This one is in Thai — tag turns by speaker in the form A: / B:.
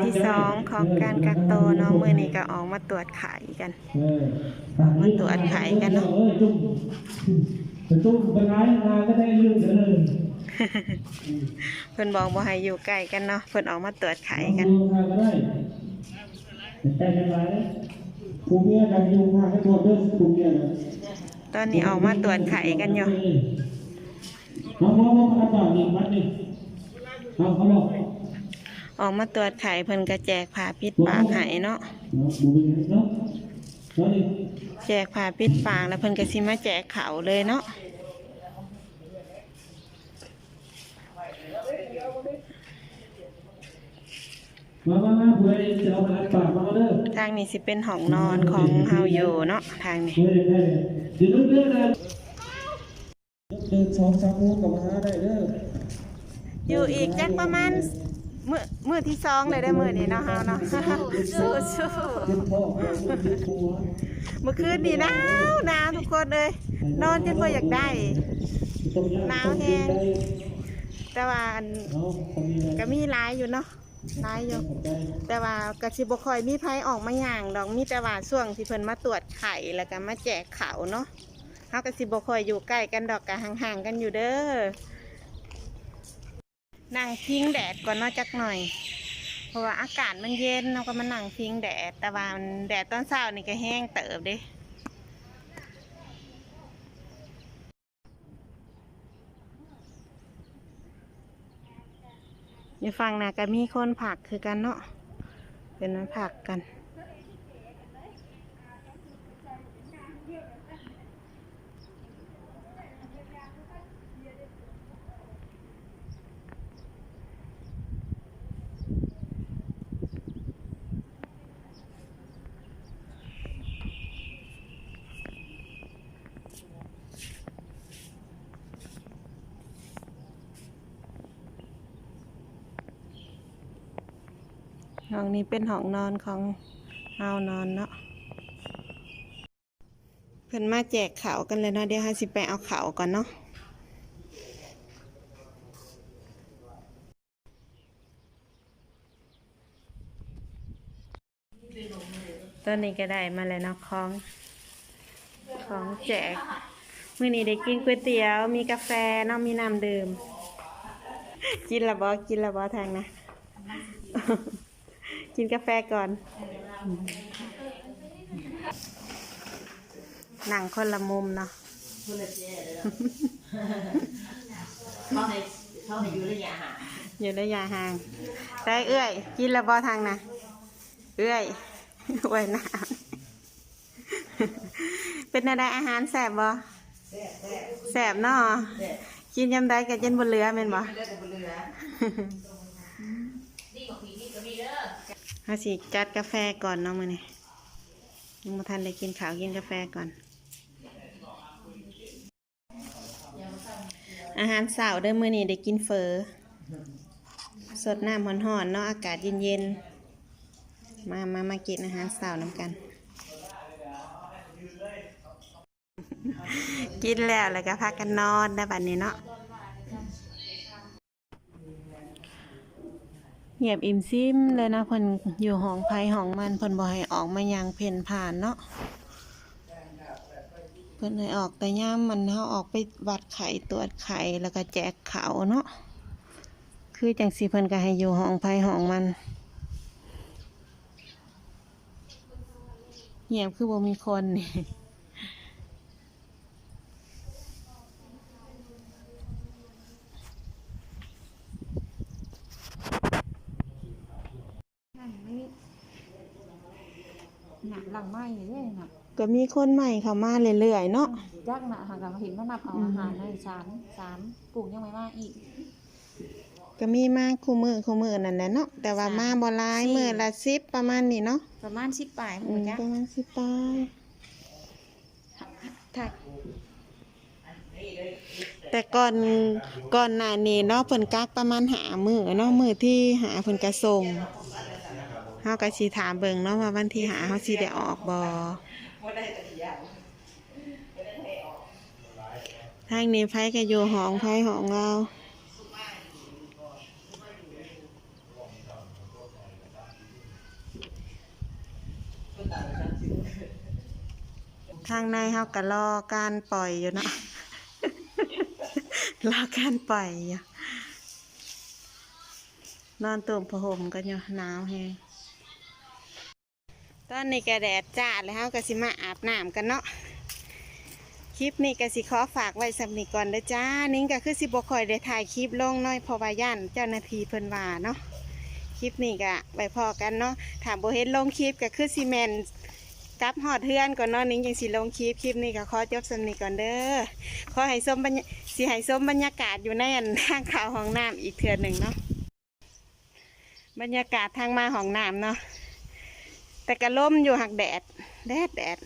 A: ายดีมือที่สองของการกักโตวเนาะมือนี้ก็ออกมาตรวจไข่กันมาตรวจไข่กันเนอะ
B: ออจุ่มจะจุ่มไปไงมาก็ได้ยืดเลย
A: เพิ่นบอกบ่ให้อยู่ใกล้กันเนาะเพิ่นออกมาตรวจไข่กัน
B: ดูทางก็ได้แต่ยังไงภูมิเมียกันอยู่ทางก็ตัวเด้อภูมิเมียนะ
A: ตอนนี้ออกมาตรวจไข่กันอยู่
B: น้องน้องน้องกระเป๋าหนึ่งมัดหนึ่งเอาเขาบ อก
A: ออกมาตรวจไข่เพิ่นก็แจกผ้าปิดปากให้เนาะ
B: เนาะดูเป็นเนาะเนาะนี่
A: แจกผ้าปิดปากแล้วเพิ่นก็สิมาแจกเขาวเลยเนาะ
B: มามามาผู้ใดจะเอามาปากมาเด้อ
A: ทางนี้สิเป็นห้องนอนของเฮาอยู่เนาะทางนี้
B: เฮ้ยได้เดี๋ยวเด้อนะเดินสองสามโมงก็มาได้เด้อ
A: อยู่อีกจักประมาณ มือมือที่สองเลยได้มือนี้เนาะเฮาเนาะสู้สู้
B: เมื่
A: อคืนนี่หนาวหนาวทุกคนเลยนอนจนบ่อยากได้หนาวแฮงแต่ว่าก็มีหลายอยู่เนาะหลายอยู่แต่ว่าก็สิบค่อยมีไผออกมาอย่างดอกมีแต่ว่าช่วงที่เพิ่นมาตรวจไข่แล้วก็มาแจกเข่าเนาะเฮาก็สิบค่อยอยู่ใกล้กันดอกก็ห่างๆกันอยู่เด้อ นั่งพิงแดดก่อนเนาะจักหน่อย เพราะว่าอากาศมันเย็นเราก็มานั่งพิงแดด แต่ว่ามันแดดตอนเช้านี่ก็แห้งเติบเด้อยู่ฟังนะก็มีคนผักคือกันเนาะเป็นมาผักกัน ห้องนี้เป็นห้องนอนของเฮานอนเนาะเพิ่นมาแจกเข่ากันเลยเนาะเดี๋ยวฮาสิไปเอาเข่าก่อนเนาะตอนนี้ก็ได้มาแล้วเนาะของของแจกมื้อนี้ได้กินก๋วยเตี๋ยวมีกาแฟเนาะมีน้ำดื่ม กินละบ่กินละบ่ทางนะ กินกาแฟก่อน หนังคนละมุมเนาะ
C: เขาให้เขาให้อยู่ระยะห่าง
A: อยู่ระยะห่างได้เอื้อย กินละบ่ทางนะเอื้อยไว้น้ำเป็นอะไรอาหารแสบบ่แสบเนาะกินยำได้กับเย็นบนเรือแม่นบ่
C: เลือดกับบนเรือ
A: เฮาสิจัดกาแฟก่อนเนาะมือนี้ยังบ่ทันได้กินข้าวกินกาแฟก่อน อาหารเช้าเด้อมือนี้ได้กินเฟอสดน้ำร้อนๆเนาะอากาศเย็นๆ มามามากินอาหารเช้านํกัน กินแล้วแล้วก็พากันนอนได้บัดนี้เนาะ เงียบอิ่มซิมเลยนะเพิ่นอยู่ห้องไผห้องมันเพิ่นบ่ให้ออกมายังเพ่นผ่านเนาะเพิ่นให้ออกแต่ย่ามมันเฮาออกไปวัดไข่ตรวจไข่แล้วก็แจกเขาเนาะคือจังสิเพิ่นก็ให้อยู่ห้องไผห้องมันเงียบคือบ่มีคนนี่
D: นั่นนี่หนักหลังไม้เลยน่ะ
A: ก็มีคนใหม่เข้ามาเรื่อยๆเนาะ
D: ยักษ์น่ะหากเห็นว่านับเอาอาหารในสามสามปลูกยังไม่มาอีก
A: ก็มีมาคู่มือคู่มือนั่นแหละเนาะแต่ว่ามาบ่หลาย
D: สี่
A: มื้อละ10ประมาณนี้เนาะ
D: ประมาณสิบปลาย
A: อื
D: หัว
A: ม
D: จ้ะ
A: ประมาณสิบปลาย
D: ถ้า
A: แต่ก่อนก่อนหน้านี้เนาะเพิ่นกักประมาณหามือเนาะมือที่หาเพิ่นก็ส่ง เฮาก็สีถามเบิ่งเนาะว่าวันที่หาเฮาสีได้ออกบ่บ่านอทางนี้ไผก็อยู่หองไผหองเราทางในเฮาก็รอการปล่อยอยู่เนาะรอการปล่อยอยนอนตุ่มผ้ห่มกันอยู่หนาวแฮง ตอนนี้ก็แดดจ้าแล้วเฮาก็สิมาอาบน้ำกันเนาะคลิปนี้ก็สิขอฝากไว้สำนีก่อนเด้อจ้า นิ้งก็คือสิบ่ค่อยได้ถ่ายคลิปลงน้อยพราะว่าย่านเจ้าหน้าที่เพิ่นว่าเนาะคลิปนี้ก็ไว้พอกันเนาะถามโบเห็นลงคลิปก็คือซีเมนกลับหอดเทือนก่อนเนาะนิ้งยังสิลงคลิปคลิปนี้ก็ขอจบสำนีก่อนเด้อขอให้ส้มบรรยสิให้ส้มบรรยากาศอยู่ในอันทางเข้าวห้องน้ำอีกเทือนหนึ่งเนาะบรรยากาศทางมาห้องน้ำเนาะ แต่กระล่มอยู่หักแดด แดดแดด